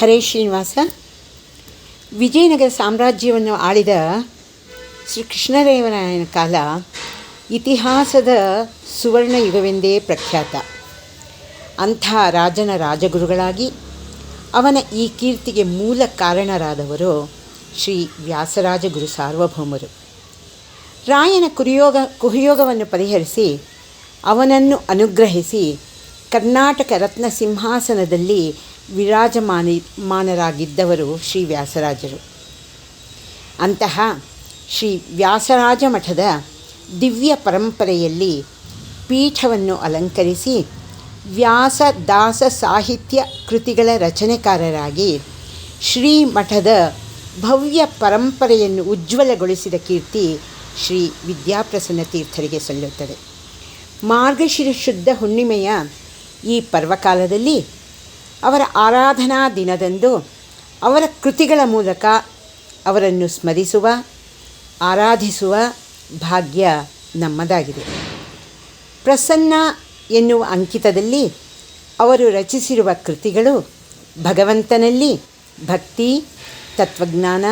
ಹರೇ ಶ್ರೀನಿವಾಸ. ವಿಜಯನಗರ ಸಾಮ್ರಾಜ್ಯವನ್ನು ಆಳಿದ ಶ್ರೀ ಕೃಷ್ಣದೇವರಾಯನ ಕಾಲ ಇತಿಹಾಸದ ಸುವರ್ಣ ಯುಗವೆಂದೇ ಪ್ರಖ್ಯಾತ. ಅಂಥ ರಾಜನ ರಾಜಗುರುಗಳಾಗಿ ಅವನ ಈ ಕೀರ್ತಿಗೆ ಮೂಲ ಕಾರಣರಾದವರು ಶ್ರೀ ವ್ಯಾಸರಾಜ ಗುರು ಸಾರ್ವಭೌಮರು. ರಾಯನ ಕುರಿಯೋಗ, ಕುಹಯೋಗವನ್ನು ಪರಿಹರಿಸಿ ಅವನನ್ನು ಅನುಗ್ರಹಿಸಿ ಕರ್ನಾಟಕ ರತ್ನ ಸಿಂಹಾಸನದಲ್ಲಿ ವಿರಾಜಮಾನಿ ಮಾನರಾಗಿದ್ದವರು ಶ್ರೀ ವ್ಯಾಸರಾಜರು. ಅಂತಹ ಶ್ರೀ ವ್ಯಾಸರಾಜ ಮಠದ ದಿವ್ಯ ಪರಂಪರೆಯಲ್ಲಿ ಪೀಠವನ್ನು ಅಲಂಕರಿಸಿ ವ್ಯಾಸ ದಾಸ ಸಾಹಿತ್ಯ ಕೃತಿಗಳ ರಚನೆಕಾರರಾಗಿ ಶ್ರೀ ಮಠದ ಭವ್ಯ ಪರಂಪರೆಯನ್ನು ಉಜ್ವಲಗೊಳಿಸಿದ ಕೀರ್ತಿ ಶ್ರೀ ವಿದ್ಯಾಪ್ರಸನ್ನ ತೀರ್ಥರಿಗೆ ಸಲ್ಲುತ್ತದೆ. ಮಾರ್ಗಶಿರ ಶುದ್ಧ ಹುಣ್ಣಿಮೆಯ ಈ ಪರ್ವಕಾಲದಲ್ಲಿ ಅವರ ಆರಾಧನಾ ದಿನದಂದು ಅವರ ಕೃತಿಗಳ ಮೂಲಕ ಅವರನ್ನು ಸ್ಮರಿಸುವ, ಆರಾಧಿಸುವ ಭಾಗ್ಯ ನಮ್ಮದಾಗಿದೆ. ಪ್ರಸನ್ನ ಎನ್ನುವ ಅಂಕಿತದಲ್ಲಿ ಅವರು ರಚಿಸಿರುವ ಕೃತಿಗಳು ಭಗವಂತನಲ್ಲಿ ಭಕ್ತಿ, ತತ್ವಜ್ಞಾನ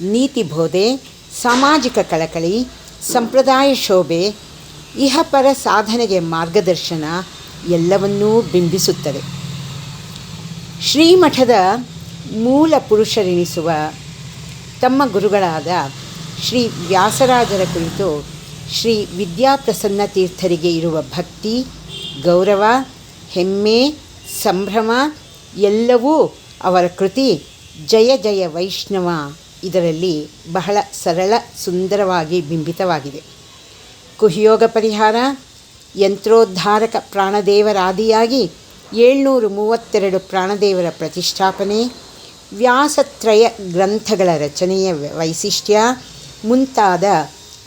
ನೀತಿಬೋಧೆ ಸಾಮಾಜಿಕ ಕಳಕಳಿ, ಸಂಪ್ರದಾಯ ಶೋಭೆ, ಇಹಪರ ಸಾಧನೆಗೆ ಮಾರ್ಗದರ್ಶನ ಎಲ್ಲವನ್ನೂ ಬಿಂಬಿಸುತ್ತದೆ ಶ್ರೀಮಠದ ಮೂಲ ಪುರುಷರೆನಿಸುವ ತಮ್ಮ ಗುರುಗಳಾದ ಶ್ರೀ ವ್ಯಾಸರಾಜರ ಕುರಿತು ಶ್ರೀ ವಿದ್ಯಾಪ್ರಸನ್ನ ತೀರ್ಥರಿಗೆ ಇರುವ ಭಕ್ತಿ, ಗೌರವ, ಹೆಮ್ಮೆ, ಸಂಭ್ರಮ ಎಲ್ಲವೂ ಅವರ ಕೃತಿ ಜಯ ಜಯ ವೈಷ್ಣವ. ಇದರಲ್ಲಿ ಬಹಳ ಸರಳ ಸುಂದರವಾಗಿ ಬಿಂಬಿತವಾಗಿದೆ. ಕುಹಿಯೋಗ ಪರಿಹಾರ, ಯಂತ್ರೋದ್ಧಾರಕ ಪ್ರಾಣದೇವರಾದಿಯಾಗಿ ಏಳ್ನೂರು ಮೂವತ್ತೆರಡು ಪ್ರಾಣದೇವರ ಪ್ರತಿಷ್ಠಾಪನೆ, ವ್ಯಾಸತ್ರಯ ಗ್ರಂಥಗಳ ರಚನೆಯ ವೈಶಿಷ್ಟ್ಯ, ಮುಂತಾದ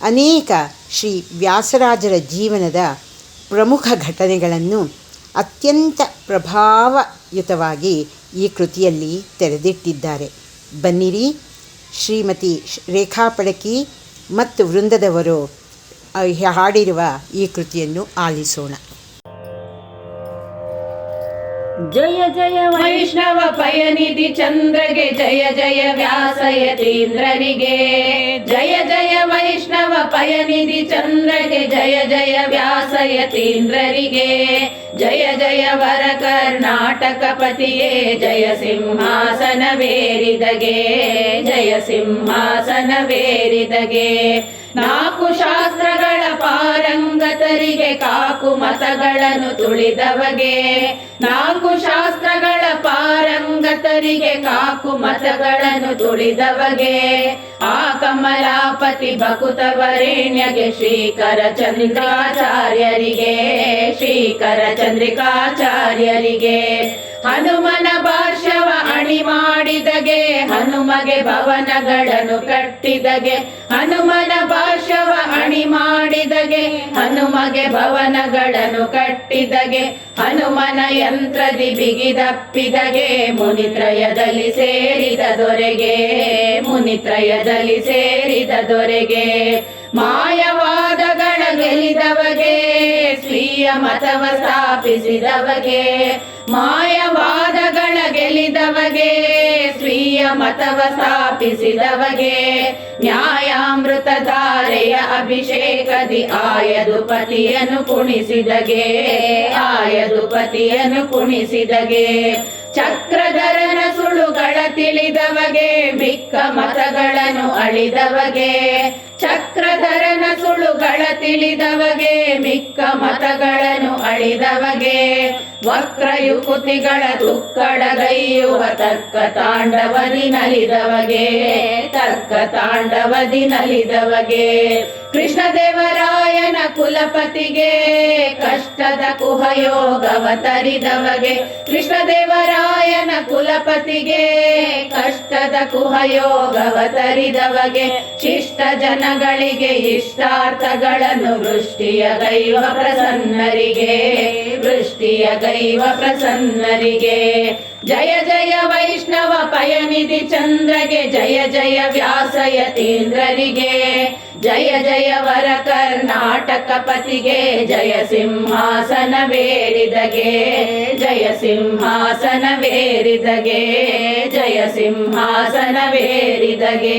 ಅನೇಕ ಶ್ರೀ ವ್ಯಾಸರಾಜರ ಜೀವನದ ಪ್ರಮುಖ ಘಟನೆಗಳನ್ನು ಅತ್ಯಂತ ಪ್ರಭಾವಯುತವಾಗಿ ಈ ಕೃತಿಯಲ್ಲಿ ತೆರೆದಿಟ್ಟಿದ್ದಾರೆ. ಬನ್ನಿರಿ, ಶ್ರೀಮತಿ ರೇಖಾ ಪಡಕಿ ಮತ್ತು ವೃಂದದವರು ಹಾಡಿರುವ ಈ ಕೃತಿಯನ್ನು ಆಲಿಸೋಣ. ಜಯ ಜಯ ವೈಷ್ಣವ ಪಯನಿಧಿ ಚಂದ್ರಗೆ ಜಯ ಜಯ ವ್ಯಾಸಯತೀಂದ್ರನಿಗೆ ಜಯ ಜಯ ವೈಷ್ಣವ ಪಯನಿಧಿ ಚಂದ್ರಗೆ ಜಯ ಜಯ ವ್ಯಾಸಯತೀಂದ್ರರಿಗೆ ಜಯ ಜಯ ವರ ಕರ್ನಾಟಕ ಪತಿಯೇ, ಜಯ ಸಿಂಹಾಸನವೇರಿದಗೆ. ಜಯ ಸಿಂಹಾಸನವೇರಿದಗೆ. ನಾಲ್ಕು ಶಾಸ್ತ್ರಗಳ ಪಾರಂಗತರಿಗೆ ಕಾಕು ಮತಗಳನ್ನು ತುಳಿದವಗೆ. ನಾಲ್ಕು ಶಾಸ್ತ್ರಗಳ ಪಾರಂಗತರಿಗೆ ಕಾಕು ಮತಗಳನ್ನು ತುಳಿದವಗೆ. ಆ ಕಮಲಾಪತಿ ಭಕುತವರೇಣ್ಯಗೆ ಶ್ರೀಕರ ಚಂದ್ರಿಕಾಚಾರ್ಯರಿಗೆ ಶ್ರೀಕರ ಚಂದ್ರಿಕಾಚಾರ್ಯರಿಗೆ. ಹನುಮನ ಭಾಷ್ಯವ ಅಣಿ ಮಾಡಿದಗೆ, ಹನುಮಗೆ ಭವನಗಳನ್ನು ಕಟ್ಟಿದಗೆ. ಹನುಮನ ಭಾಷ್ಯವ ಅಣಿ ಮಾಡಿದಗೆ ಹನುಮಗೆ ಭವನಗಳನ್ನು ಕಟ್ಟಿದಗೆ, ಹನುಮನ ಯಂತ್ರದಿ ಬಿಗಿದಪ್ಪಿದಗೆ, ಮುನಿತ್ರಯದಲ್ಲಿ ಸೇರಿದ ದೊರೆಗೆ, ಮುನಿತ್ರಯದಲ್ಲಿ ಸೇರಿದ ದೊರೆಗೆ, ಮಾಯವಾದಗಳ ಗೆಲಿದವಗೆ ಸ್ವೀಯ ಮತವ ಸ್ಥಾಪಿಸಿದವಗೆ, ಮಾಯವಾದಗಳ ಗೆಲಿದವಗೆ ಸ್ವೀಯ ಮತವ ಸ್ಥಾಪಿಸಿದವಗೆ ನ್ಯಾಯಾಮೃತ ಧಾರೆಯ ಅಭಿಷೇಕದಿ ಆಯದು ಪತಿಯನ್ನು ಕುಣಿಸಿದಗೆ, ಆಯದು ಪತಿಯನ್ನು ಕುಣಿಸಿದಗೆ. ಚಕ್ರಧರನ ಸುಳುಗಳ ತಿಳಿದವಗೆ, ಮಿಕ್ಕ ಮತಗಳನ್ನು ಅಳಿದವಗೆ. ಚಕ್ರಧರನ ಸುಳುಗಳ ತಿಳಿದವಗೆ, ಮಿಕ್ಕ ಮತಗಳನ್ನು ಅಳಿದವಗೆ. ವಕ್ರಯುಕುತಿಗಳ ತುಕ್ಕಡಗೈಯುವ ತರ್ಕ ತಾಂಡವದಿ ನಲಿದವಗೆ, ತರ್ಕ ತಾಂಡವದಿ ನಲಿದವಗೆ. ಕೃಷ್ಣದೇವರಾಯನ ಕುಲಪತಿಗೆ, ಕಷ್ಟದ ಕುಹಯೋಗವ ತರಿದವಗೆ. ಕೃಷ್ಣದೇವರಾಯನ ಕುಲಪತಿಗೆ ಕಷ್ಟದ ಕುಹಯೋಗವತರಿದವಗೆ ಶಿಷ್ಟ ಜನಗಳಿಗೆ ಇಷ್ಟಾರ್ಥಗಳನ್ನು ವೃಷ್ಟಿಯ ದೈವ ಪ್ರಸನ್ನರಿಗೆ, ವೃಷ್ಟಿಯ ದೈವ ಪ್ರಸನ್ನರಿಗೆ. ಜಯ ಜಯ ವೈಷ್ಣವ ಪಯನಿಧಿ ಚಂದ್ರಗೆ, ಜಯ ಜಯ ವ್ಯಾಸಯತೀಂದ್ರರಿಗೆ ಜಯ ಜಯ ವರ ಕರ್ನಾಟಕ ಪತಿಗೆ, ಜಯ ಸಿಂಹಾಸನ ಬೇರಿದಗೆ, ಜಯ ಸಿಂಹಾಸನ ಬೇರಿದಗೆ, ಜಯ ಸಿಂಹಾಸನವೇರಿದಗೆ.